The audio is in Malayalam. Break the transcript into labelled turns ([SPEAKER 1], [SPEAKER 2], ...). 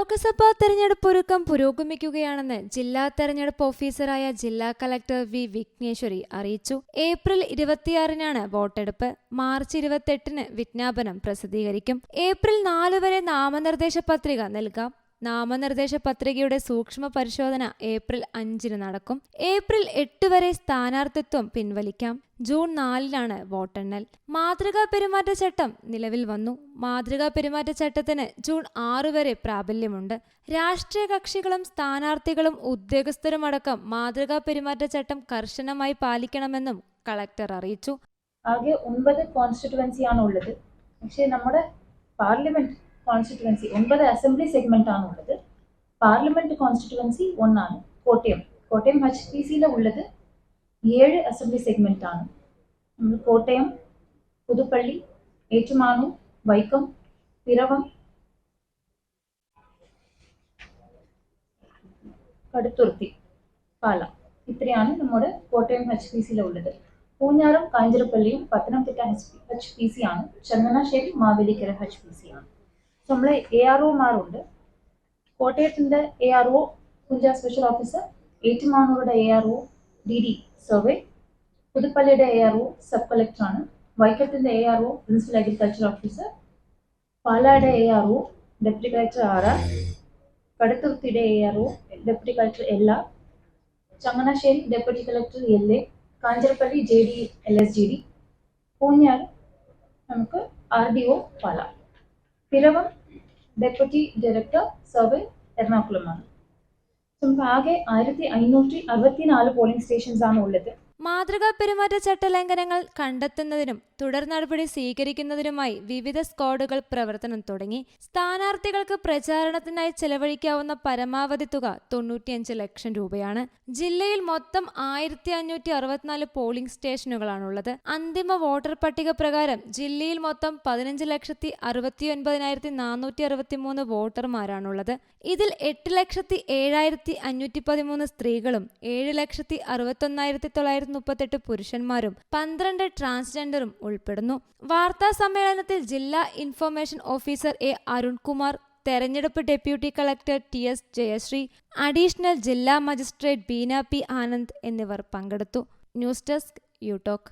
[SPEAKER 1] ലോക്സഭാ തെരഞ്ഞെടുപ്പ് ഒരുക്കം പുരോഗമിക്കുകയാണെന്ന് ജില്ലാ തെരഞ്ഞെടുപ്പ് ഓഫീസറായ ജില്ലാ കലക്ടർ വി വിഘ്നേശ്വരി അറിയിച്ചു. ഏപ്രിൽ ഇരുപത്തിയാറിനാണ് വോട്ടെടുപ്പ്. മാർച്ച് ഇരുപത്തെട്ടിന് വിജ്ഞാപനം പ്രസിദ്ധീകരിക്കും. ഏപ്രിൽ നാല് വരെ നാമനിർദ്ദേശ പത്രിക നൽകാം. നാമനിർദ്ദേശ പത്രികയുടെ സൂക്ഷ്മ പരിശോധന ഏപ്രിൽ അഞ്ചിന് നടക്കും. ഏപ്രിൽ എട്ട് വരെ സ്ഥാനാർത്ഥിത്വം പിൻവലിക്കാം. ജൂൺ നാലിനാണ് വോട്ടെണ്ണൽ. മാതൃകാ പെരുമാറ്റച്ചട്ടം നിലവിൽ വന്നു. മാതൃകാ പെരുമാറ്റച്ചട്ടത്തിന് ജൂൺ ആറ് വരെ പ്രാബല്യമുണ്ട്. രാഷ്ട്രീയ കക്ഷികളും സ്ഥാനാർത്ഥികളും ഉദ്യോഗസ്ഥരുമടക്കം മാതൃകാ പെരുമാറ്റച്ചട്ടം കർശനമായി പാലിക്കണമെന്നും കളക്ടർ അറിയിച്ചു.
[SPEAKER 2] ആകെ ഒൻപത് കോൺസ്റ്റിറ്റുവൻസി ആണ് ഉള്ളത് പക്ഷേ നമ്മുടെ പാർലമെന്റ് കോൺസ്റ്റിറ്റുവൻസി ഒൻപത് അസംബ്ലി സെഗ്മെന്റ് ആണ് ഉള്ളത് പാർലമെന്റ് കോൺസ്റ്റിറ്റുവൻസി ഒന്നാണ് കോട്ടയം കോട്ടയം എച്ച് പി സിയിൽ ഉള്ളത് ഏഴ് അസംബ്ലി സെഗ്മെന്റ് ആണ് നമ്മൾ കോട്ടയം പുതുപ്പള്ളി ഏറ്റുമാനൂർ വൈക്കം പിറവം കടുത്തുരുത്തി പാല ഇത്രയാണ് നമ്മുടെ കോട്ടയം എച്ച് പി സിയിൽ ഉള്ളത് പൂഞ്ഞാറും കാഞ്ഞിരപ്പള്ളിയും പത്തനംതിട്ട എച്ച് പി സി ആണ് Changanassery Mavelikkara H P C ആണ് നമ്മളെ എ ആർ ഒമാരുണ്ട് കോട്ടയത്തിന്റെ എ ആർ ഒ കുഞ്ച special officer ഏറ്റുമാനൂരുടെ A R O D D survey പുതുപ്പള്ളിയുടെ A R O sub കളക്ടറാണ് വൈക്കത്തിന്റെ A R O principal agriculture officer പാലായുടെ A R O deputy collector R R കടുത്തുരുത്തിയുടെ A R O deputy collector L R Changanassery deputy collector L A Kanjirappally J D L S G D Poonjar നമുക്ക് R D O Pala. Piravom deputy director survey എറണാകുളമാണ് നമുക്ക് ആകെ ആയിരത്തി അഞ്ഞൂറ്റി അറുപത്തിനാല് പോളിംഗ് സ്റ്റേഷൻസ് ആണ് ഉള്ളത്.
[SPEAKER 1] മാതൃകാ പെരുമാറ്റച്ചട്ട ലംഘനങ്ങൾ കണ്ടെത്തുന്നതിനും തുടർ നടപടി സ്വീകരിക്കുന്നതിനുമായി വിവിധ സ്ക്വാഡുകൾ പ്രവർത്തനം തുടങ്ങി. സ്ഥാനാർത്ഥികൾക്ക് പ്രചാരണത്തിനായി ചെലവഴിക്കാവുന്ന പരമാവധി തുക തൊണ്ണൂറ്റിയഞ്ച് ലക്ഷം രൂപയാണ്. ജില്ലയിൽ മൊത്തം ആയിരത്തി അഞ്ഞൂറ്റി അറുപത്തിനാല് പോളിംഗ് സ്റ്റേഷനുകളാണുള്ളത്. അന്തിമ വോട്ടർ പട്ടിക പ്രകാരം ജില്ലയിൽ മൊത്തം പതിനഞ്ച് ലക്ഷത്തി അറുപത്തി ഒൻപതിനായിരത്തി നാനൂറ്റി അറുപത്തി മൂന്ന് വോട്ടർമാരാണുള്ളത്. ഇതിൽ എട്ട് ലക്ഷത്തി ഏഴായിരത്തി അഞ്ഞൂറ്റി പതിമൂന്ന് സ്ത്രീകളും ഏഴ് ലക്ഷത്തി അറുപത്തൊന്നായിരത്തി തൊള്ളായിരത്തി മുപ്പത്തെട്ട് പുരുഷന്മാരും പന്ത്രണ്ട് ട്രാൻസ്ജെൻഡറും ഉൾപ്പെടുന്നു. വാർത്താ സമ്മേളനത്തിൽ ജില്ലാ ഇൻഫർമേഷൻ ഓഫീസർ എ അരുൺകുമാർ തെരഞ്ഞെടുപ്പ് deputy collector T S Jayasree additional ജില്ലാ മജിസ്ട്രേറ്റ് ബീന പി ആനന്ദ് എന്നിവർ പങ്കെടുത്തു. News desk യൂടോക്ക്